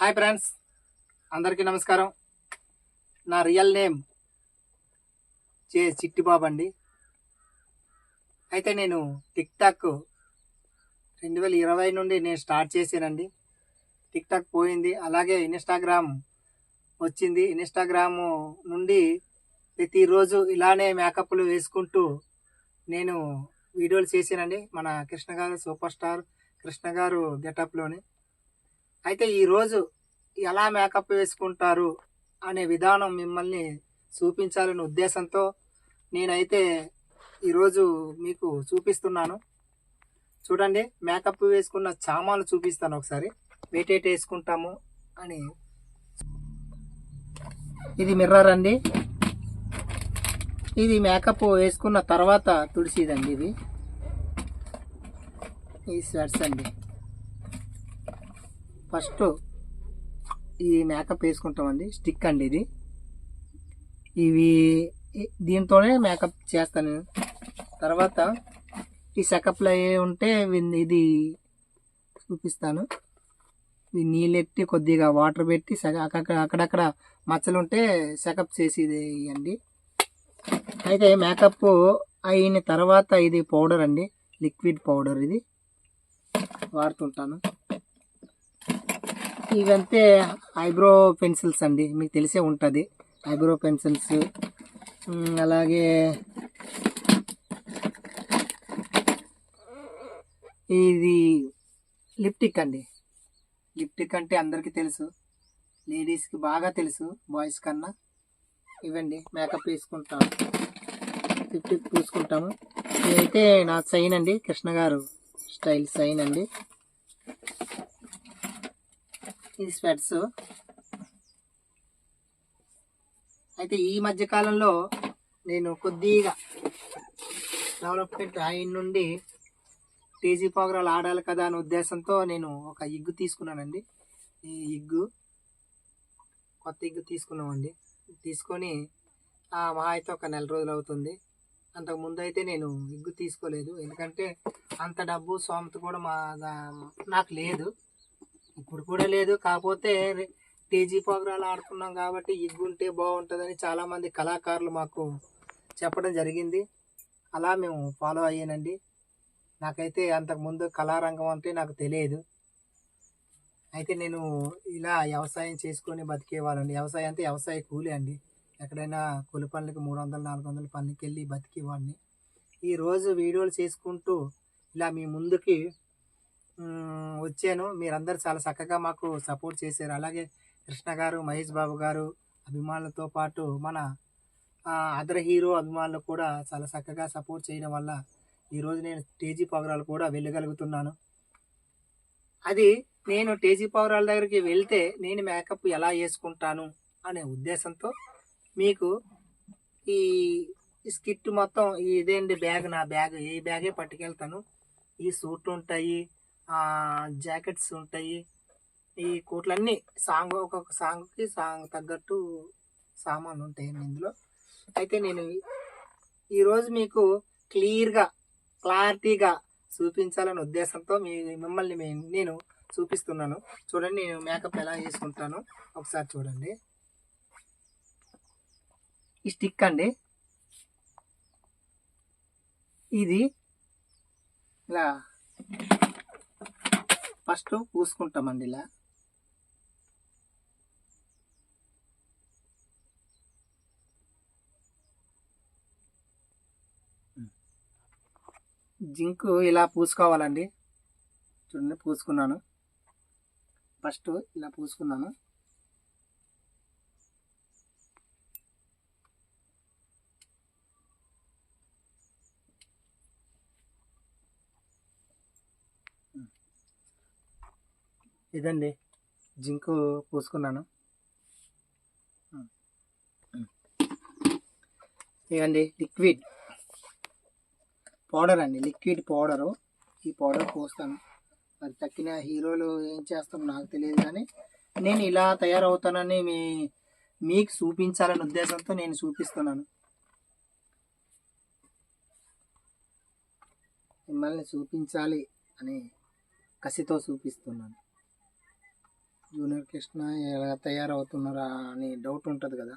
Hi friends. అందరికీ నమస్కారం. నా రియల్ నేమ్ జే చిట్టిబాబు అండి అయితే నేను టిక్ టాక్ రెండు వేల ఇరవై నుండి నేను స్టార్ట్ చేశానండి. టిక్ టాక్ పోయింది. అలాగే ఇన్స్టాగ్రామ్ వచ్చింది. ఇన్స్టాగ్రామ్ నుండి ప్రతిరోజు ఇలానే మేకప్లు వేసుకుంటూ నేను వీడియోలు చేశానండి. మన కృష్ణ గారు సూపర్ స్టార్ కృష్ణ గారు గెటప్లోని. అయితే ఈరోజు ఎలా మేకప్ వేసుకుంటారు అనే విధానం మిమ్మల్ని చూపించాలనే ఉద్దేశంతో నేనైతే ఈరోజు మీకు చూపిస్తున్నాను. చూడండి మేకప్ వేసుకున్న చామాలు చూపిస్తాను ఒకసారి. వేటేట్ వేసుకుంటాము అని. ఇది మిర్రర్ అండి. ఇది మేకప్ వేసుకున్న తర్వాత తుడిసిదండి ఇది. ఈ స్వెట్స్ అండి. ఫస్ట్ ఈ మేకప్ వేసుకుంటామండి. స్టిక్ అండి ఇది. ఇవి దీంతోనే మేకప్ చేస్తాను. తర్వాత ఈ సెకప్లు అయ్యి ఉంటే ఇది చూపిస్తాను. ఇవి నీళ్ళెట్టి కొద్దిగా వాటర్ పెట్టి సగ- అక్కడక్కడ అక్కడక్కడ మచ్చలు ఉంటే సెకప్ చేసేది ఇవ్వండి అయితే మేకప్ అయిన తర్వాత ఇది పౌడర్ అండి. లిక్విడ్ పౌడర్ ఇది. వాడుతుంటాను. ఇవంతే ఐబ్రో పెన్సిల్స్ అండి. మీకు తెలిసే ఉంటుంది. Eyebrow pencils. అలాగే ఇది లిప్టిక్ అండి. లిప్టిక్ అంటే అందరికీ తెలుసు. లేడీస్కి బాగా తెలుసు. బాయ్స్ కన్నా ఇవ్వండి. మేకప్ వేసుకుంటాము. లిప్టిక్ పూసుకుంటాము. ఇదైతే నా సైన్ అండి. కృష్ణ గారు స్టైల్ సైన్ అండి. ఇది స్వెట్స్ అయితే ఈ మధ్య కాలంలో నేను కొద్దిగా డెవలప్మెంట్ అయిన నుండి టీజీ ప్రోగ్రాలు ఆడాలి కదా అనే ఉద్దేశంతో నేను ఒక ఇగ్గు తీసుకున్నానండి. ఈ ఇగ్గు కొత్త ఇగ్గు తీసుకున్నామండి. తీసుకొని ఆ మహా అయితే ఒక నెల రోజులు అవుతుంది. అంతకు ముందు అయితే నేను ఇగ్గు తీసుకోలేదు. ఎందుకంటే అంత డబ్బు సోమత కూడా మా నాకు లేదు. ఇప్పుడు కూడా లేదు. కాకపోతే టీజీ ప్రోగ్రాలు ఆడుతున్నాం కాబట్టి ఇగ్గుంటే బాగుంటుందని చాలామంది కళాకారులు మాకు చెప్పడం జరిగింది. అలా మేము ఫాలో అయ్యానండి. నాకైతే అంతకుముందు కళారంగం అంటే నాకు తెలియదు. అయితే నేను ఇలా వ్యవసాయం చేసుకొని బతికేవాళ్ళండి. వ్యవసాయం అంటే వ్యవసాయ కూలి అండి. ఎక్కడైనా కూలి పనులకి మూడు వందలు నాలుగు వందల పనులకి వెళ్ళి బతికేవాడిని ఈరోజు వీడియోలు చేసుకుంటూ ఇలా మీ ముందుకి వచ్చాను. మీరందరూ చాలా చక్కగా మాకు సపోర్ట్ చేశారు. అలాగే కృష్ణ గారు మహేష్ బాబు గారు అభిమానులతో పాటు మన అదర్ హీరో అభిమానులు కూడా చాలా చక్కగా సపోర్ట్ చేయడం వల్ల ఈరోజు నేను టేజీ పౌరాలు కూడా వెళ్ళగలుగుతున్నాను. అది నేను టేజీ పౌరాల దగ్గరికి వెళ్తే నేను మేకప్ ఎలా వేసుకుంటాను అనే ఉద్దేశంతో మీకు ఈ స్కిట్ మొత్తం ఇదేంటి బ్యాగ్? నా బ్యాగ్ ఈ బ్యాగే పట్టుకెళ్తాను? ఈ సూట్లు ఉంటాయి జాకెట్స్ ఉంటాయి. ఈ కోట్లన్నీ సాంగ్ ఒక్కొక్క సాంగ్కి సాంగ్ తగ్గట్టు సామాన్లు ఉంటాయి ఇందులో. అయితే నేను ఈరోజు మీకు క్లియర్గా క్లారిటీగా చూపించాలనే ఉద్దేశంతో మీ మిమ్మల్ని మే- నేను చూపిస్తున్నాను. చూడండి నేను మేకప్ ఎలా చేసుకుంటాను ఒకసారి చూడండి. ఈ స్టిక్ అండి. ఇది ఇలా ఫస్ట్ పూసుకుంటామండి ఇలా. జింక్ ఇలా పూసుకోవాలండి. చూడండి పూసుకున్నాను. ఫస్ట్ ఇలా పూసుకున్నాను. ఇదండి. జింక్ పూసుకున్నాను. ఇదండి లిక్విడ్. పౌడర్ అండి లిక్విడ్ పౌడరు. ఈ పౌడర్ పోస్తాను. మరి తక్కిన హీరోలు ఏం చేస్తాం నాకు తెలియదు కానీ నేను ఇలా తయారవుతానని మీ మీకు చూపించాలనే ఉద్దేశంతో నేను చూపిస్తున్నాను. మిమ్మల్ని చూపించాలి అనే కసితో చూపిస్తున్నాను. జూనియర్ కృష్ణ ఎలా తయారవుతున్నారా అని డౌట్ ఉంటుంది కదా.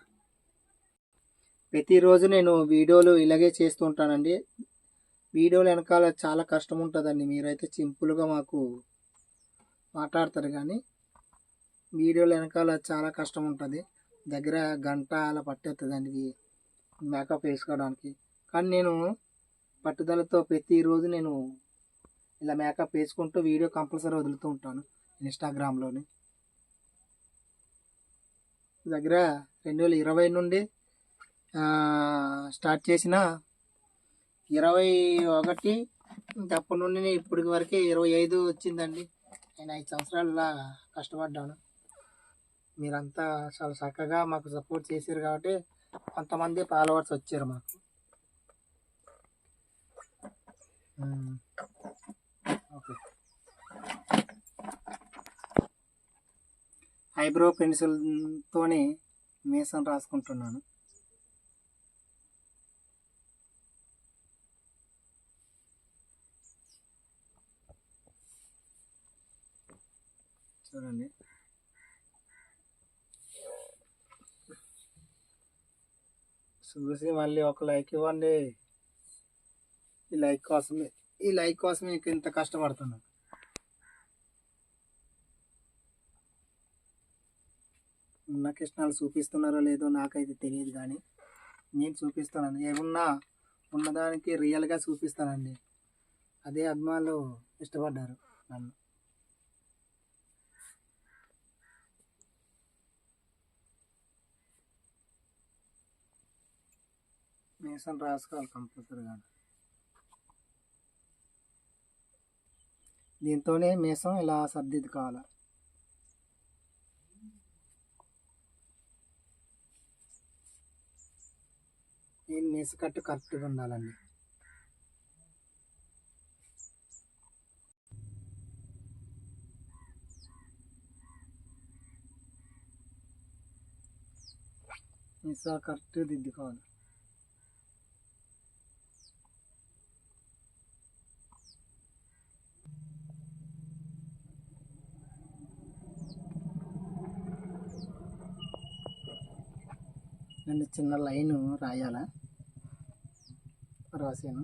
ప్రతిరోజు నేను వీడియోలు ఇలాగే చేస్తూ ఉంటానండి వీడియోలు వెనకాల చాలా కష్టం ఉంటుందండి మీరైతే సింపుల్గా మాకు మాట్లాడతారు కానీ వీడియోలు వెనకాల చాలా కష్టం ఉంటుంది దగ్గర గంట అలా పట్టేస్తుందండి మేకప్ వేసుకోవడానికి. కానీ నేను పట్టుదలతో ప్రతిరోజు నేను ఇలా మేకప్ వేసుకుంటూ వీడియో కంపల్సరీ వదులుతూ ఉంటాను ఇన్స్టాగ్రామ్లోని. దగ్గర రెండు వేల ఇరవై నుండి స్టార్ట్ చేసిన ఇరవై ఒకటి తప్పటి అప్పటి నుండి ఇప్పటి వరకు ఇరవై ఐదు వచ్చిందండి. నేను ఐదు సంవత్సరాల కష్టపడ్డాను. మీరంతా చాలా చక్కగా మాకు సపోర్ట్ చేశారు కాబట్టి కొంతమంది ఫాలోవర్స్ వచ్చారు మాకు. ఓకే. ఐబ్రో పెన్సిల్తోనే మీసం రాసుకుంటున్నాను. చూడండి. చూసి మళ్ళీ ఒక లైక్ ఇవ్వండి. ఈ లైక్ కోసమే ఈ లైక్ కోసమే ఇంత కష్టపడుతున్నాను. ఉన్న కృష్ణాలు చూపిస్తున్నారో లేదో నాకైతే తెలియదు కానీ నేను చూపిస్తానండి. ఏమున్నా ఉన్నదానికి రియల్గా చూపిస్తానండి. అదే అభిమానులు ఇష్టపడ్డారు నన్ను. మీసం రాసుకోవాలి కంపల్సరీగా దీంతోనే మేసం ఇలా సర్దిద్దుకోవాలి. నేను మీస కట్టు కరెక్ట్గా ఉండాలండి. మీస కరెక్ట్ దిద్దుకోవాలి. నేను చిన్న లైన్ రాయాలా? రాశాను.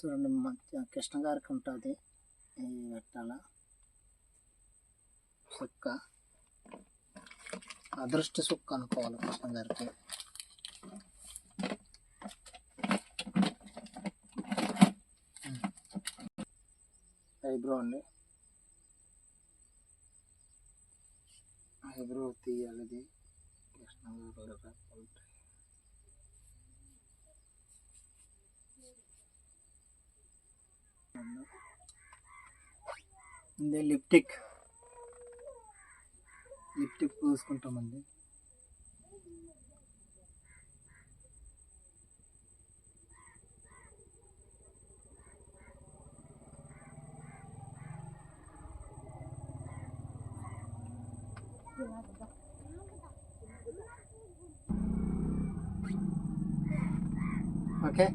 చూడండి మధ్య కృష్ణ గారికి ఉంటుంది. ఈ పెట్టాల సుక్క. అదృష్ట సుక్క అనుకోవాలి కృష్ణ గారికి. ఐబ్రో అండి. ఐబ్రో తీయాలి ఇది. కృష్ణ ఉంటాయి. లిప్టిక్. లిప్టిక్ పూసుకుంటామండి. ఓకే?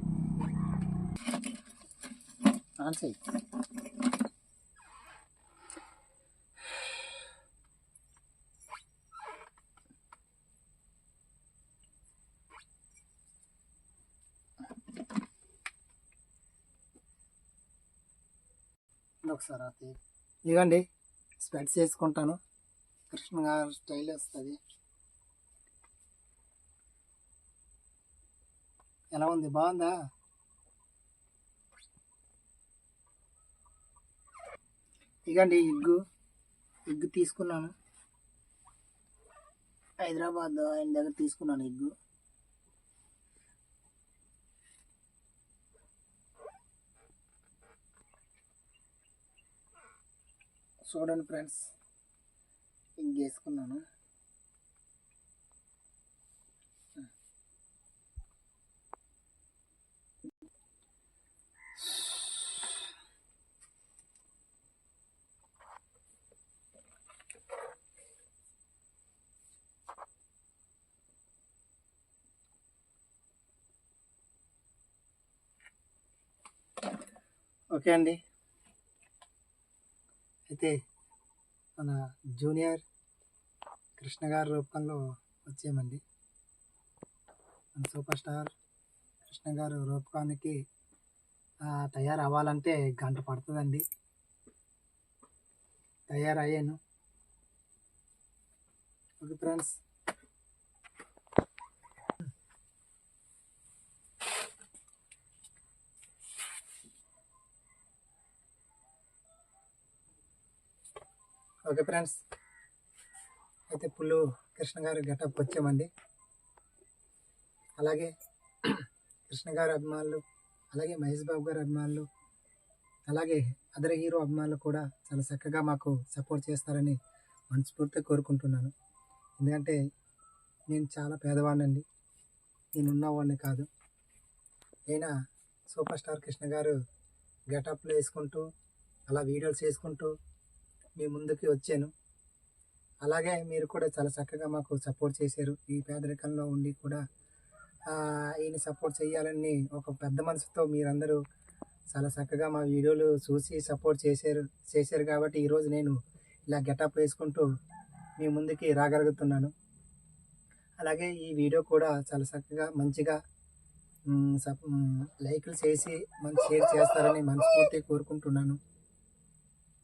ఆన్ చెయ్యి ఒకసారి అది ఇదిగండి స్పెడ్స్ వేసుకుంటాను. కృష్ణ గారు స్టైల్ వస్తుంది. ఎలా ఉంది? బాగుందా? ఇగండి ఎగ్గు ఎగ్గు తీసుకున్నాను. హైదరాబాద్ ఆయన దగ్గర తీసుకున్నాను ఎగ్గు చూడండి ఫ్రెండ్స్ ఎగ్ వేసుకున్నాను. ఓకే అండి. అయితే మన జూనియర్ కృష్ణ గారి రూపంలో వచ్చామండి మన సూపర్ స్టార్ కృష్ణ గారు రూపకానికి తయారవ్వాలంటే తయారు అవ్వాలంటే గంట పడుతుందండి. తయారయ్యాను. Okay friends. Okay friends. అయితే పుల్లు కృష్ణ గారు గెటప్ వచ్చామండి. అలాగే కృష్ణ గారు అభిమానులు అలాగే మహేష్ బాబు గారు అభిమానులు అలాగే అదర్ హీరో అభిమానులు కూడా చాలా చక్కగా మాకు సపోర్ట్ చేస్తారని మనస్ఫూర్తిగా కోరుకుంటున్నాను. ఎందుకంటే నేను చాలా పేదవాడినండి. నేను ఉన్నవాడిని కాదు. అయినా సూపర్ స్టార్ కృష్ణ గారు గెటప్లు వేసుకుంటూ అలా వీడియోస్ చేసుకుంటూ మీ ముందుకి వచ్చాను. అలాగే మీరు కూడా చాలా చక్కగా మాకు సపోర్ట్ చేశారు. ఈ పేదరికంలో ఉండి కూడా ఈయన సపోర్ట్ చేయాలని ఒక పెద్ద మనసుతో మీరందరూ చాలా చక్కగా మా వీడియోలు చూసి సపోర్ట్ చేశారు చేశారు కాబట్టి ఈరోజు నేను ఇలా గెటప్ వేసుకుంటూ మీ ముందుకి రాగలుగుతున్నాను. అలాగే ఈ వీడియో కూడా చాలా చక్కగా మంచిగా సప్- లైక్లు చేసి మంచి షేర్ చేస్తారని మనస్ఫూర్తి కోరుకుంటున్నాను.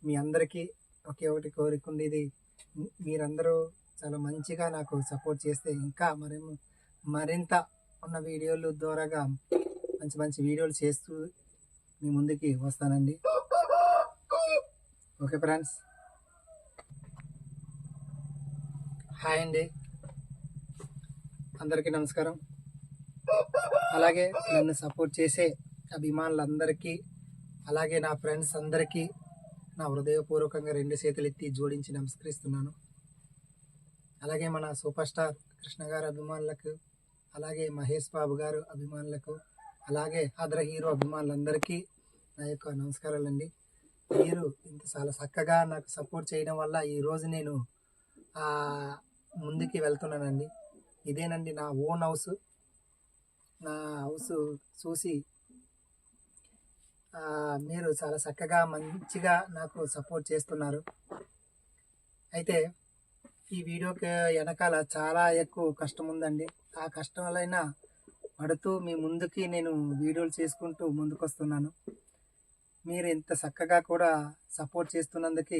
మీ అందరికీ ఒకే ఒకటి కోరిక ఉండేది. మీరందరూ చాలా మంచిగా నాకు సపోర్ట్ చేస్తే ఇంకా మరి మరింత ఉన్న వీడియోలు ద్వారాగా మంచి మంచి వీడియోలు చేస్తూ మీ ముందుకి వస్తానండి. Okay friends. హాయ్ అండి. అందరికీ నమస్కారం. అలాగే నన్ను సపోర్ట్ చేసే అభిమానులందరికీ అలాగే నా ఫ్రెండ్స్ అందరికీ నా హృదయపూర్వకంగా రెండు చేతులు ఎత్తి జోడించి నమస్కరిస్తున్నాను. అలాగే మన సూపర్ స్టార్ కృష్ణ గారు అభిమానులకు అలాగే మహేష్ బాబు గారు అభిమానులకు అలాగే అదర హీరో అభిమానులందరికీ నా యొక్క నమస్కారాలండి. మీరు ఇంత చాలా చక్కగా నాకు సపోర్ట్ చేయడం వల్ల ఈరోజు నేను ముందుకి వెళ్తున్నానండి. ఇదేనండి నా ఓన్ హౌస్. నా హౌస్ చూసి మీరు చాలా చక్కగా మంచిగా నాకు సపోర్ట్ చేస్తున్నారు. అయితే ఈ వీడియోకి వెనకాల చాలా ఎక్కువ కష్టం ఉందండి ఆ కష్టాలైనా పడుతూ మీ ముందుకి నేను వీడియోలు చేసుకుంటూ ముందుకు వస్తున్నాను మీరు ఇంత చక్కగా కూడా సపోర్ట్ చేస్తున్నందుకు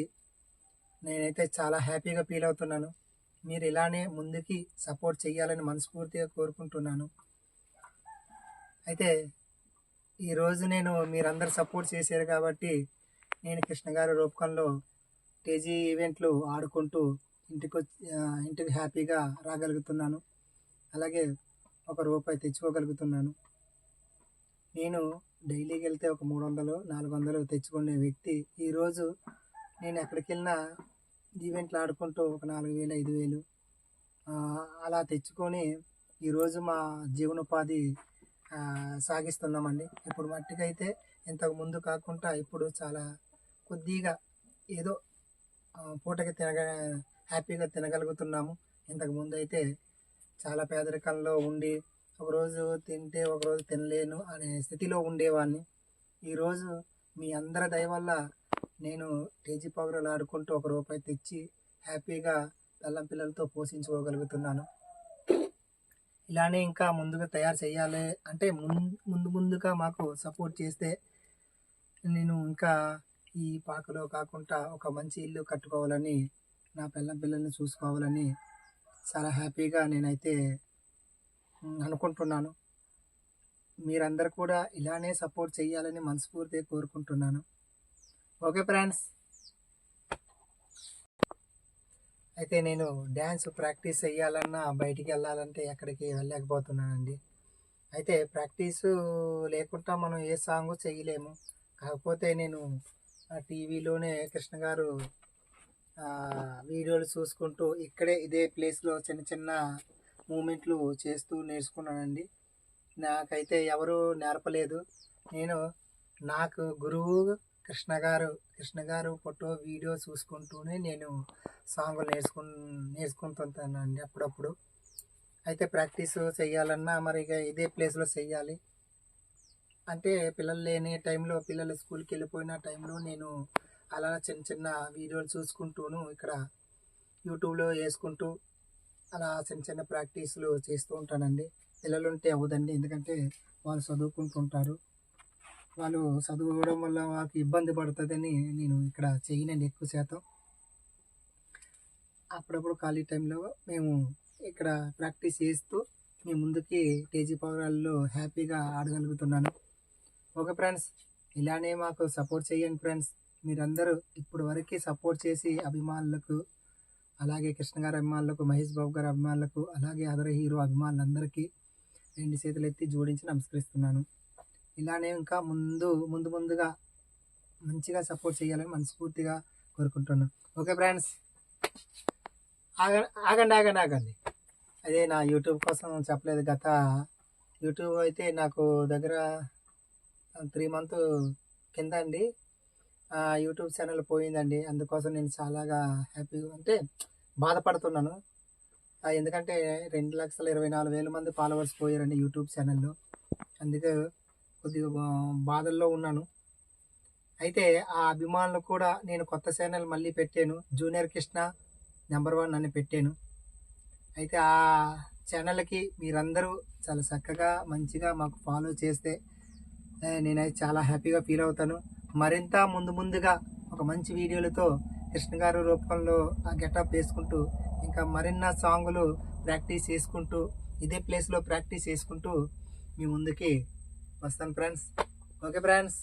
నేనైతే చాలా హ్యాపీగా ఫీల్ అవుతున్నాను. మీరు ఇలానే ముందుకి సపోర్ట్ చేయాలని మనస్ఫూర్తిగా కోరుకుంటున్నాను. అయితే ఈరోజు నేను మీరందరూ సపోర్ట్ చేశారు కాబట్టి నేను కృష్ణ గారి రూపకంలో టేజీ ఈవెంట్లు ఆడుకుంటూ ఇంటికి వచ్చి ఇంటికి హ్యాపీగా రాగలుగుతున్నాను. అలాగే ఒక రూపాయి తెచ్చుకోగలుగుతున్నాను. నేను డైలీకి వెళ్తే ఒక మూడు వందలు నాలుగు వందలు తెచ్చుకునే వ్యక్తి. ఈరోజు నేను ఎక్కడికి వెళ్ళినా ఈవెంట్లు ఆడుకుంటూ ఒక నాలుగు వేలు ఐదు వేలు అలా తెచ్చుకొని ఈరోజు మా జీవనోపాధి సాగిస్తున్నామండి. ఇప్పుడు మట్టికైతే ఇంతకు ముందు కాకుండా ఇప్పుడు చాలా కొద్దిగా ఏదో పూటకి తినగ హ్యాపీగా తినగలుగుతున్నాము. ఇంతకు ముందు అయితే చాలా పేదరికంలో ఉండి ఒకరోజు తింటే ఒకరోజు తినలేను అనే స్థితిలో ఉండేవాడిని ఈరోజు మీ అందరి దయ వల్ల నేను టీజీ పౌడర్లు ఆడుకుంటూ ఒక రూపాయి తెచ్చి హ్యాపీగా పిల్లం పిల్లలతో పోషించుకోగలుగుతున్నాను. ఇలానే ఇంకా ముందుగా తయారు చేయాలి. అంటే ముందు ముందు ముందుగా మాకు సపోర్ట్ చేస్తే నేను ఇంకా ఈ పాకలో కాకుండా ఒక మంచి ఇల్లు కట్టుకోవాలని నా పిల్ల పిల్లల్ని చూసుకోవాలని చాలా హ్యాపీగా నేనైతే అనుకుంటున్నాను. మీరందరూ కూడా ఇలానే సపోర్ట్ చేయాలని మనస్ఫూర్తిగా కోరుకుంటున్నాను. Okay friends. అయితే నేను డ్యాన్స్ ప్రాక్టీస్ చేయాలన్నా బయటికి వెళ్ళాలంటే ఎక్కడికి వెళ్ళలేకపోతున్నానండి. అయితే ప్రాక్టీస్ లేకుండా మనం ఏ సాంగ్ చేయలేము కాకపోతే నేను ఆ టీవీలోనే కృష్ణ గారు వీడియోలు చూసుకుంటూ ఇక్కడే ఇదే ప్లేస్లో చిన్న చిన్న మూమెంట్లు చేస్తూ నేర్చుకున్నానండి. నాకైతే ఎవరు నేర్పలేదు. నేను నాకు గురువు కృష్ణ గారు కృష్ణ గారు ఫోటో వీడియో చూసుకుంటూనే నేను సాంగులు నేర్చుకు నేర్చుకుంటుంటానండి అప్పుడప్పుడు. అయితే ప్రాక్టీస్ చేయాలన్నా మరి ఇక ఇదే ప్లేస్లో చెయ్యాలి. అంటే పిల్లలు లేని టైంలో పిల్లలు స్కూల్కి వెళ్ళిపోయిన టైంలో నేను అలా చిన్న చిన్న వీడియోలు చూసుకుంటూను ఇక్కడ యూట్యూబ్లో వేసుకుంటూ అలా చిన్న చిన్న ప్రాక్టీసులు చేస్తూ ఉంటానండి. పిల్లలు ఉంటే అవ్వదండి. ఎందుకంటే వాళ్ళు చదువుకుంటుంటారు. వాళ్ళు చదువుకోవడం వల్ల వాళ్ళకి ఇబ్బంది పడుతుందని నేను ఇక్కడ చేయనండి ఎక్కువ శాతం. అప్పుడప్పుడు ఖాళీ టైంలో మేము ఇక్కడ ప్రాక్టీస్ చేస్తూ మీ ముందుకి టేజీ పవర్లో హ్యాపీగా ఆడగలుగుతున్నాను. ఓకే ఫ్రెండ్స్ ఇలానే మాకు సపోర్ట్ చేయండి ఫ్రెండ్స్. మీరందరూ ఇప్పుడు వరకు సపోర్ట్ చేసి అభిమానులకు అలాగే కృష్ణ గారి అభిమానులకు మహేష్ బాబు గారి అభిమానులకు అలాగే అదర్ హీరో అభిమానులందరికీ రెండు చేతులు ఎత్తి జోడించి నమస్కరిస్తున్నాను. ఇలానే ఇంకా ముందు ముందు ముందుగా మంచిగా సపోర్ట్ చేయాలని మనస్ఫూర్తిగా కోరుకుంటున్నాను ఓకే ఫ్రెండ్స్ ఆగ ఆగండి ఆగండి ఆగండి. అదే నా యూట్యూబ్ కోసం చెప్పలేదు. గత యూట్యూబ్ అయితే నాకు దగ్గర త్రీ మంత్ కింద అండి. యూట్యూబ్ ఛానల్ పోయిందండి. అందుకోసం నేను చాలాగా హ్యాపీగా అంటే బాధపడుతున్నాను. ఎందుకంటే రెండు లక్షల ఇరవై నాలుగు వేల మంది ఫాలోవర్స్ పోయారండి యూట్యూబ్ ఛానల్లో అందుకే కొద్దిగా బాధల్లో ఉన్నాను. అయితే ఆ అభిమానులు కూడా నేను కొత్త ఛానల్ మళ్ళీ పెట్టాను. జూనియర్ కృష్ణ నెంబర్ వన్ అని పెట్టాను. అయితే ఆ ఛానల్కి మీరందరూ చాలా చక్కగా మంచిగా మాకు ఫాలో చేస్తే నేనైతే చాలా హ్యాపీగా ఫీల్ అవుతాను. మరింత ముందు ముందుగా ఒక మంచి వీడియోలతో కృష్ణ గారు రూపంలో ఆ గెటప్ వేసుకుంటూ ఇంకా మరిన్న సాంగులు ప్రాక్టీస్ చేసుకుంటూ ఇదే ప్లేస్లో ప్రాక్టీస్ చేసుకుంటూ మీ ముందుకి వస్తాను ఫ్రెండ్స్ ఓకే ఫ్రెండ్స్